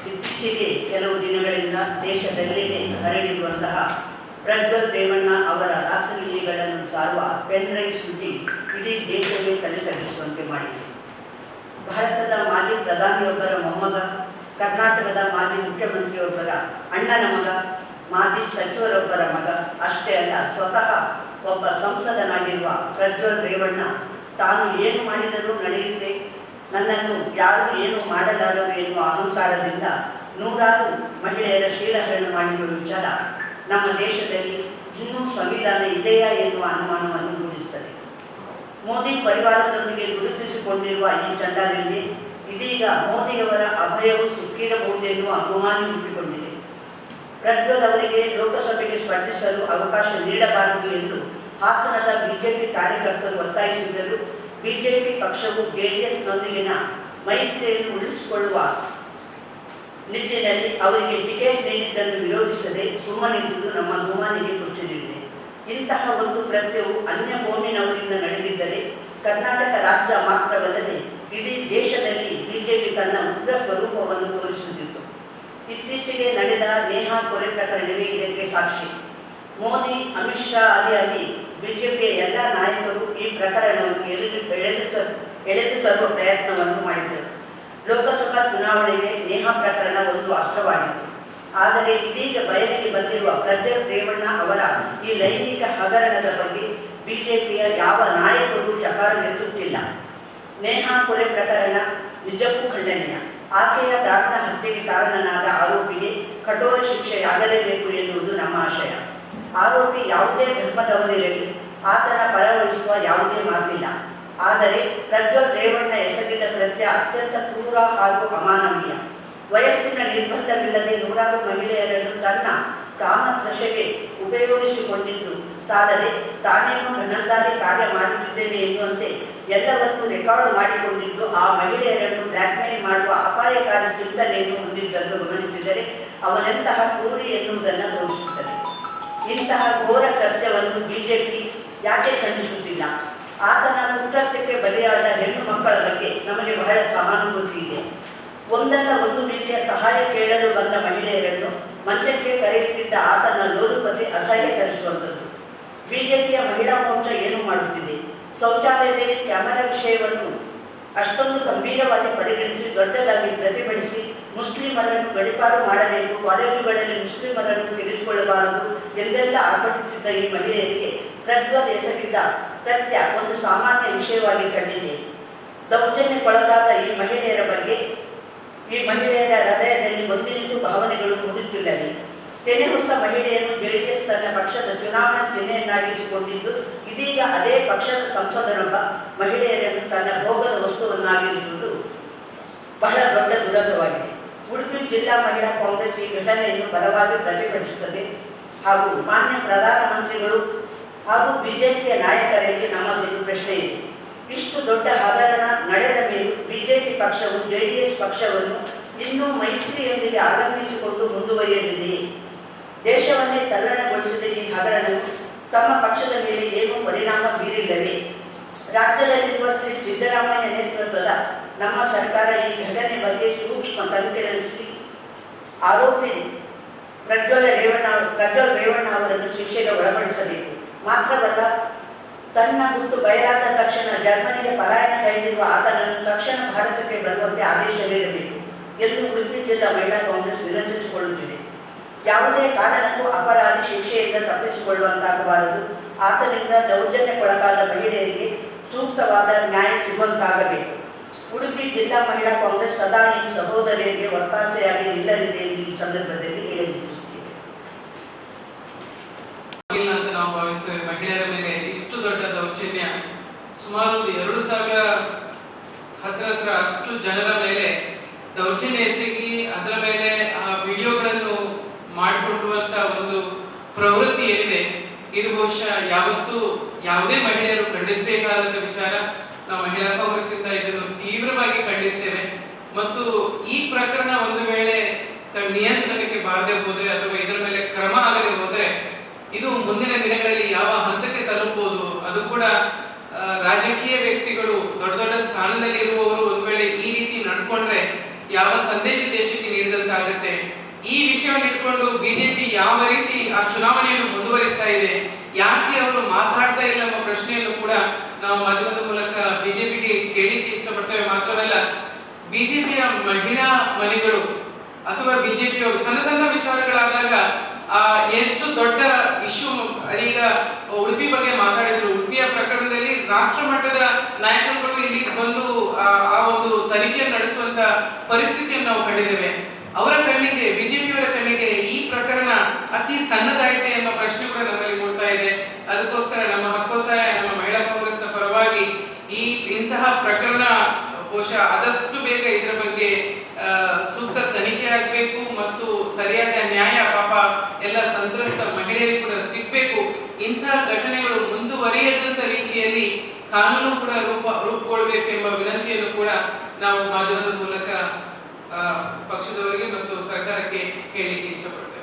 ಇತ್ತೀಚೆಗೆ ಕೆಲವು ದಿನಗಳಿಂದ ದೇಶದೆಲ್ಲೆಡೆ ಹರಡಿರುವಂತಹ ಪ್ರಜ್ವಲ್ ರೇವಣ್ಣ ಅವರ ರಾಸಲೀಲೆಗಳನ್ನು ಸಾರುವ ಪೆನ್ಡ್ರೈವ್ ಸುದ್ದಿ ಇಡೀ ದೇಶವೇ ತಲೆ ತಗ್ಗಿಸುವಂತೆ ಮಾಡಿದೆ. ಭಾರತದ ಮಾಜಿ ಪ್ರಧಾನಿಯೊಬ್ಬರ ಮೊಮ್ಮಗ, ಕರ್ನಾಟಕದ ಮಾಜಿ ಮುಖ್ಯಮಂತ್ರಿಯೊಬ್ಬರ ಅಣ್ಣನ ಮಗ, ಮಾಜಿ ಸಚಿವರೊಬ್ಬರ ಮಗ ಅಷ್ಟೇ ಅಲ್ಲ, ಸ್ವತಃ ಒಬ್ಬ ಸಂಸದನಾಗಿರುವ ಪ್ರಜ್ವಲ್ ರೇವಣ್ಣ ತಾನು ಏನು ಮಾಡಿದರೂ ನಡೆಯುತ್ತೆ? ನನ್ನನ್ನು ಯಾರು ಏನು ಮಾಡಲಾರರು ಎನ್ನುವ ಅಹಂಕಾರದಿಂದ ನೂರಾರು ಮಹಿಳೆಯರ ಶೀಲಹರಣ ಮಾಡಿರುವ ವಿಚಾರ ನಮ್ಮ ದೇಶದಲ್ಲಿ ಇನ್ನೂ ಸಂವಿಧಾನ ಇದೆಯಾ ಎನ್ನುವ ಅನುಮಾನವನ್ನು ಮೂಡಿಸುತ್ತದೆ. ಮೋದಿ ಪರಿವಾರದೊಂದಿಗೆ ಗುರುತಿಸಿಕೊಂಡಿರುವ ಈ ಚಂಡಾಲನಿಗೆ ಇದೀಗ ಮೋದಿಯವರ ಅಭಯವು ಸಿಕ್ಕಿರಬಹುದೆನ್ನುವ ಅನುಮಾನ ಹುಟ್ಟಿಕೊಂಡಿದೆ. ಪ್ರಜ್ವಲ್ ಅವರಿಗೆ ಲೋಕಸಭೆಗೆ ಸ್ಪರ್ಧಿಸಲು ಅವಕಾಶ ನೀಡಬಾರದು ಎಂದು ಹಾಸನದ ಬಿಜೆಪಿ ಕಾರ್ಯಕರ್ತರು ಒತ್ತಾಯಿಸಿದ್ದರು. ಬಿಜೆಪಿ ಪಕ್ಷವು ಜೆಡಿಎಸ್ನೊಂದಿಗಿನ ಮೈತ್ರಿಯನ್ನು ಉಳಿಸಿಕೊಳ್ಳುವ ನಿಟ್ಟಿನಲ್ಲಿ ಅವರಿಗೆ ಟಿಕೆಟ್ ನೀಡಿದ್ದನ್ನು ವಿರೋಧಿಸದೆ ಸುಮ್ಮನಿದ್ದುದು ನಮ್ಮ ಗುಮಾನಿಗೆ ಪುಷ್ಟಿ ನೀಡಿದೆ. ಇಂತಹ ಒಂದು ಕೃತ್ಯವು ಅನ್ಯ ಕೋಮಿನವರಿಂದ ನಡೆದಿದ್ದರೆ ಕರ್ನಾಟಕ ರಾಜ್ಯ ಮಾತ್ರವಲ್ಲದೆ ಇಡೀ ದೇಶದಲ್ಲಿ ಬಿಜೆಪಿ ತನ್ನ ಉಗ್ರ ಸ್ವರೂಪವನ್ನು ತೋರಿಸುತ್ತಿತ್ತು. ಇತ್ತೀಚೆಗೆ ನಡೆದ ನೇಹಾ ಕೊಲೆ ಪ್ರಕರಣವೇ ಇದಕ್ಕೆ ಸಾಕ್ಷಿ. ಮೋದಿ, ಅಮಿತ್ ಶಾ ಆದಿಯಾಗಿ ಬಿಜೆಪಿಯ ಎಲ್ಲ ನಾಯಕರು ಈ ಪ್ರಕರಣವನ್ನು ಎಳೆದು ಎಳೆದು ಎಳೆದು ತರುವ ಪ್ರಯತ್ನವನ್ನು ಮಾಡಿದರು ಲೋಕಸಭಾ ಚುನಾವಣೆಗೆ ನೇಹಾ ಪ್ರಕರಣ ಒಂದು ಅಸ್ತ್ರವಾಗಿತ್ತು. ಆದರೆ ಇದೀಗ ಬಯಲಿಗೆ ಬಂದಿರುವ ಪ್ರಜ್ವಲ್ ರೇವಣ್ಣ ಅವರ ಈ ಲೈಂಗಿಕ ಹಗರಣದ ಬಗ್ಗೆ ಬಿಜೆಪಿಯ ಯಾವ ನಾಯಕರು ಚಕಾರ ಎತ್ತುತ್ತಿಲ್ಲ. ನೇಹಾ ಕೊಲೆ ಪ್ರಕರಣ ನಿಜಕ್ಕೂ ಖಂಡನೀಯ. ಆಕೆಯ ದಾರುಣ ಹತ್ಯೆಗೆ ಕಾರಣನಾದ ಆರೋಪಿಗೆ ಕಠೋರ ಶಿಕ್ಷೆಯಾಗಲೇಬೇಕು ಎನ್ನುವುದು ನಮ್ಮ ಆಶಯ. ಆರೋಪಿ ಯಾವುದೇ ಧರ್ಮದವನಿರಲಿ ಆತನ ಪರವಹಿಸುವ ಯಾವುದೇ ಮಾತಿಲ್ಲ. ಆದರೆ ಪ್ರಜ್ವಲ್ ರೇವಣ್ಣ ಎಸಗಿದ ಕೃತ್ಯ ಅತ್ಯಂತ ಕ್ರೂರ ಹಾಗೂ ಅಮಾನವೀಯ. ವಯಸ್ಸಿನ ನಿರ್ಬಂಧವಿಲ್ಲದೆ ನೂರಾರು ಮಹಿಳೆಯರನ್ನು ತನ್ನ ಕಾಮದಶೆಗೆ ಉಪಯೋಗಿಸಿಕೊಂಡಿದ್ದು, ಸಾಲದೆ ತಾನೇನು ಘನಂದಾರಿ ಕಾರ್ಯ ಮಾಡುತ್ತಿದ್ದೇನೆ ಎನ್ನುವಂತೆ ಎಲ್ಲವನ್ನೂ ರೆಕಾರ್ಡ್ ಮಾಡಿಕೊಂಡಿದ್ದು, ಆ ಮಹಿಳೆಯರನ್ನು ಬ್ಲ್ಯಾಕ್ಮೇಲ್ ಮಾಡುವ ಅಪಾಯಕಾರಿ ಚಿಂತನೆಯನ್ನು ಹೊಂದಿದ್ದನ್ನು ಗಮನಿಸಿದರೆ ಅವನೆಂತಹ ಕ್ರೂರಿ ಎನ್ನುವುದನ್ನು ತೋರಿಸುತ್ತದೆ ಇಂತಹ ಘೋರ ಕೃತ್ಯವನ್ನು ಬಿಜೆಪಿ ಯಾಕೆ ಖಂಡಿಸುತ್ತಿಲ್ಲ? ಆತನ ಕುಕೃತ್ಯಕ್ಕೆ ಬಲಿಯಾದ ಹೆಣ್ಣು ಮಕ್ಕಳ ಬಗ್ಗೆ ನಮಗೆ ಬಹಳ ಸಹಾನುಭೂತಿ ಇದೆ. ಒಂದಲ್ಲ ಒಂದು ರೀತಿಯ ಸಹಾಯ ಕೇಳಲು ಬಂದ ಮಹಿಳೆಯರನ್ನು ಮಂಚಕ್ಕೆ ಕರೆಯುತ್ತಿದ್ದ ಆತನ ಲೋಲುಪತಿ ಅಸಹ್ಯ ತರಿಸುವಂಥದ್ದು. ಬಿಜೆಪಿಯ ಮಹಿಳಾ ಮೋರ್ಚಾ ಏನು ಮಾಡುತ್ತಿದೆ? ಶೌಚಾಲಯದಲ್ಲಿ ಕ್ಯಾಮೆರಾ ವಿಷಯವನ್ನು ಅಷ್ಟೊಂದು ಗಂಭೀರವಾಗಿ ಪರಿಗಣಿಸಿ ದೊಡ್ಡದಾಗಿ ಪ್ರತಿಭಟಿಸಿ ಮುಸ್ಲಿಮರನ್ನು ಗಡಿಪಾರು ಮಾಡಬೇಕು, ಕಾಲೇಜುಗಳಲ್ಲಿ ಮುಸ್ಲಿಮರನ್ನು ತೆಗೆದುಕೊಳ್ಳಬಾರದು ಎಂದೆಲ್ಲ ಆರ್ಭಟಿಸಿದ್ದ ಈ ಮಹಿಳೆಯರಿಗೆ ಪ್ರಜ್ವಲ್ ದೇಶದಿಂದ ಒಂದು ಸಾಮಾನ್ಯ ವಿಷಯವಾಗಿ ಕಂಡಿದೆ ದೌರ್ಜನ್ಯಕ್ಕೊಳಗಾದ ಈ ಮಹಿಳೆಯರ ಬಗ್ಗೆ ಈ ಮಹಿಳೆಯರ ಹೃದಯದಲ್ಲಿ ಒಂದಿನಿಂದು ಭಾವನೆಗಳು ಮೂಡುತ್ತಿಲ್ಲವೆ. ತೆನೆ ಹೊತ್ತ ಮಹಿಳೆಯನ್ನು ಜೆಡಿಎಸ್ ತನ್ನ ಪಕ್ಷದ ಚುನಾವಣಾ ಚಿಹ್ನೆಯನ್ನಾಗಿಸಿಕೊಂಡಿದ್ದು, ಇದೀಗ ಅದೇ ಪಕ್ಷದ ಸಂಸದನೊಬ್ಬ ಮಹಿಳೆಯರನ್ನು ತನ್ನ ಭೋಗದ ವಸ್ತುವನ್ನಾಗಿರಿಸುವುದು ಬಹಳ ದೊಡ್ಡ ದುರಂತವಾಗಿದೆ ಉಡುಪಿ ಜಿಲ್ಲಾ ಮಹಿಳಾ ಕಾಂಗ್ರೆಸ್ ಈ ಘಟನೆಯನ್ನು ಬಲವಾಗಿ ಪ್ರತಿಭಟಿಸುತ್ತದೆ. ಹಾಗೂ ಮಾನ್ಯ ಪ್ರಧಾನಮಂತ್ರಿಗಳು ಹಾಗೂ ಬಿಜೆಪಿಯ ನಾಯಕರಿಗೆ ನಮ್ಮದೊಂದು ಪ್ರಶ್ನೆ ಇದೆ. ಇಷ್ಟು ದೊಡ್ಡ ಹಗರಣ ನಡೆದ ಮೇಲೂ ಬಿಜೆಪಿ ಪಕ್ಷವು ಜೆಡಿಎಸ್ ಪಕ್ಷವನ್ನು ಇನ್ನೂ ಮೈತ್ರಿಯೊಂದಿಗೆ ಆಗಮಿಸಿಕೊಂಡು ಮುಂದುವರಿಯಲಿದೆಯೇ? ದೇಶವನ್ನೇ ತಲ್ಲಣಗೊಳಿಸಿದ ಈ ಹಗರಣವು ತಮ್ಮ ಪಕ್ಷದ ಮೇಲೆ ಏನೂ ಪರಿಣಾಮ ಬೀರಿಲ್ಲದೆ ರಾಜ್ಯದಲ್ಲಿರುವ ಶ್ರೀ ಸಿದ್ದರಾಮಯ್ಯ ನೇತೃತ್ವದ ನಮ್ಮ ಸರ್ಕಾರ ಈ ಘಟನೆ ಬಗ್ಗೆ ಸೂಕ್ಷ್ಮ ತನಿಖೆ ನಡೆಸಿ, ಆರೋಪಿ ಪ್ರಜ್ವಲ ರೇವಣ್ಣ ಪ್ರಜ್ವಲ್ ರೇವಣ್ಣ ಅವರನ್ನು ಶಿಕ್ಷೆಗೆ ಒಳಪಡಿಸಬೇಕು. ಮಾತ್ರವಲ್ಲ, ತನ್ನ ಗುಟ್ಟು ಬಯಲಾದ ತಕ್ಷಣ ಜರ್ಮನಿಗೆ ಪಲಾಯನ ಕೈದಿರುವ ಆತನನ್ನು ತಕ್ಷಣ ಭಾರತಕ್ಕೆ ಬರುವಂತೆ ಆದೇಶ ನೀಡಬೇಕು ಎಂದು ಉಡುಪಿ ಜಿಲ್ಲಾ ಮಹಿಳಾ ಕಾಂಗ್ರೆಸ್ ವಿನಂತಿಸಿಕೊಳ್ಳುತ್ತಿದೆ ಯಾವುದೇ ಕಾರಣಕ್ಕೂ ಅಪರಾಧಿ ಶಿಕ್ಷೆಯಿಂದ ತಪ್ಪಿಸಿಕೊಳ್ಳುವಂತಾಗಬಾರದು. ಆತನಿಂದ ದೌರ್ಜನ್ಯಕ್ಕೊಳಗಾದ ಮಹಿಳೆಯರಿಗೆ ಸೂಕ್ತವಾದ ನ್ಯಾಯ ಸಿಗುವಂತಾಗಬೇಕು. ಉಡುಪಿ ಜಿಲ್ಲಾ ಮಹಿಳಾ ಕಾಂಗ್ರೆಸ್ ಸದಾ ನಿಮ್ಮ ಸಹೋದರಿಯರಿಗೆ ಒತ್ತಾಸೆಯಾಗಿ ನಿಲ್ಲಲಿದೆ ಎಂದು ಈ ಸಂದರ್ಭದಲ್ಲಿ ಹೇಳಿದ್ದೇವೆ ಇಲ್ಲ ಅಂತ ನಾವು ಭಾವಿಸ್ತೇವೆ ಮಹಿಳೆಯರ ಮೇಲೆ ಇಷ್ಟು ದೊಡ್ಡ ದೌರ್ಜನ್ಯ ಸುಮಾರು ಒಂದು ಎರಡು ಸಾವಿರ ಹತ್ರ ಹತ್ರ ಅಷ್ಟು ಜನರ ಮೇಲೆ ದೌರ್ಜನ್ಯ ಎಸಗಿ ಅದರ ಮೇಲೆ ಆ ವಿಡಿಯೋಗಳನ್ನು ಮಾಡಿಕೊಳ್ಳುವಂತ ಒಂದು ಪ್ರವೃತ್ತಿ ಏನಿದೆ, ಇದು ಬಹುಶಃ ಯಾವತ್ತೂ ಯಾವುದೇ ಮಹಿಳೆಯರು ಖಂಡಿಸಬೇಕಾದಂತ ವಿಚಾರ ನಾವು ಮಹಿಳಾ ಕಾಂಗ್ರೆಸ್ ಇಂದ ಇದನ್ನು ತೀವ್ರವಾಗಿ ಖಂಡಿಸ್ತೇವೆ. ಮತ್ತು ಈ ಪ್ರಕರಣ ಒಂದು ವೇಳೆ ನಿಯಂತ್ರಣಕ್ಕೆ ಬಾರದೆ ಹೋದ್ರೆ ಅಥವಾ ಇದರ ಮೇಲೆ ಕ್ರಮ ಆಗದೆ ಹೋದ್ರೆ ಇದು ಮುಂದಿನ ದಿನಗಳಲ್ಲಿ ಯಾವ ಹಂತಕ್ಕೆ ತಲುಪಬಹುದು ಅದು ಕೂಡ ರಾಜಕೀಯ ವ್ಯಕ್ತಿಗಳು ದೊಡ್ಡ ದೊಡ್ಡ ಸ್ಥಾನದಲ್ಲಿ ಇರುವವರು ಒಂದು ವೇಳೆ ಈ ರೀತಿ ನಡ್ಕೊಂಡ್ರೆ ಯಾವ ಸಂದೇಶ ದೇಶಕ್ಕೆ ನೀಡಿದಂತಾಗುತ್ತೆ. ಈ ವಿಷಯವನ್ನು ಇಟ್ಕೊಂಡು ಬಿಜೆಪಿ ಯಾವ ರೀತಿ ಆ ಚುನಾವಣೆಯನ್ನು ಮುಂದುವರಿಸ್ತಾ ಇದೆ, ಯಾಕೆ ಅವರು ಮಾತಾಡ್ತಾ ಇಲ್ಲ ಎಂಬ ಪ್ರಶ್ನೆಯನ್ನು ಕೂಡ ನಾವು ಮಾಧ್ಯಮದ ಮಾತ್ರವಲ್ಲ ಬಿಜೆಪಿಯ ಮಹಿಳಾ ಮನೆಗಳು ಅಥವಾ ಬಿಜೆಪಿಯವರು ಸಣ್ಣ ಸಣ್ಣ ವಿಚಾರಗಳಾದಾಗ, ಆ ಎಷ್ಟು ದೊಡ್ಡ ಇಶ್ಯೂ ಅದೀಗ ಉಡುಪಿ ಬಗ್ಗೆ ಮಾತಾಡಿದ್ರು. ಉಡುಪಿಯ ಪ್ರಕರಣದಲ್ಲಿ ರಾಷ್ಟ್ರ ಮಟ್ಟದ ನಾಯಕರುಗಳು ಇಲ್ಲಿ ಬಂದು, ಆ ಒಂದು ತನಿಖೆಯನ್ನು ನಡೆಸುವಂತ ಪರಿಸ್ಥಿತಿಯನ್ನು ನಾವು ಕಂಡಿದ್ದೇವೆ. ಅವರ ಕಣ್ಣಿಗೆ, ಬಿಜೆಪಿಯವರ ಕಣ್ಣಿಗೆ ಈ ಪ್ರಕರಣ ಅತಿ ಸಣ್ಣದಾಗಿದೆ ಎಂಬ ಪ್ರಶ್ನೆ ಕೂಡ ನಮ್ಮಲ್ಲಿ ಮೂಡ್ತಾ ಇದೆ. ಅದಕ್ಕೋಸ್ಕರ ನಮ್ಮ ಹಕ್ಕೊತ್ತಾಯ, ನಮ್ಮ ಮಹಿಳಾ ಕಾಂಗ್ರೆಸ್ನ ಪರವಾಗಿ ಈ ಇಂತಹ ಪ್ರಕರಣ ಬಹುಶಃ ಆದಷ್ಟು ಬೇಗ ಇದರ ಬಗ್ಗೆ ಸೂಕ್ತ ತನಿಖೆ ಆಗಬೇಕು ಮತ್ತು ಸರಿಯಾದ ನ್ಯಾಯ, ಪಾಪ ಎಲ್ಲ ಸಂತ್ರಸ್ತ ಮಹಿಳೆಯರಿಗೆ ಕೂಡ ಸಿಗಬೇಕು. ಇಂತಹ ಘಟನೆಗಳು ಮುಂದುವರಿಯದಂತ ರೀತಿಯಲ್ಲಿ ಕಾನೂನು ಕೂಡ ರೂಪ ರೂಪುಗೊಳ್ಬೇಕು ಎಂಬ ವಿನಂತಿಯನ್ನು ಕೂಡ ನಾವು ಮಾಧ್ಯಮದ ಮೂಲಕ ಪಕ್ಷದವರಿಗೆ ಮತ್ತು ಸರ್ಕಾರಕ್ಕೆ ಹೇಳಿಕ್ಕೆ ಇಷ್ಟಪಡ್ತೇವೆ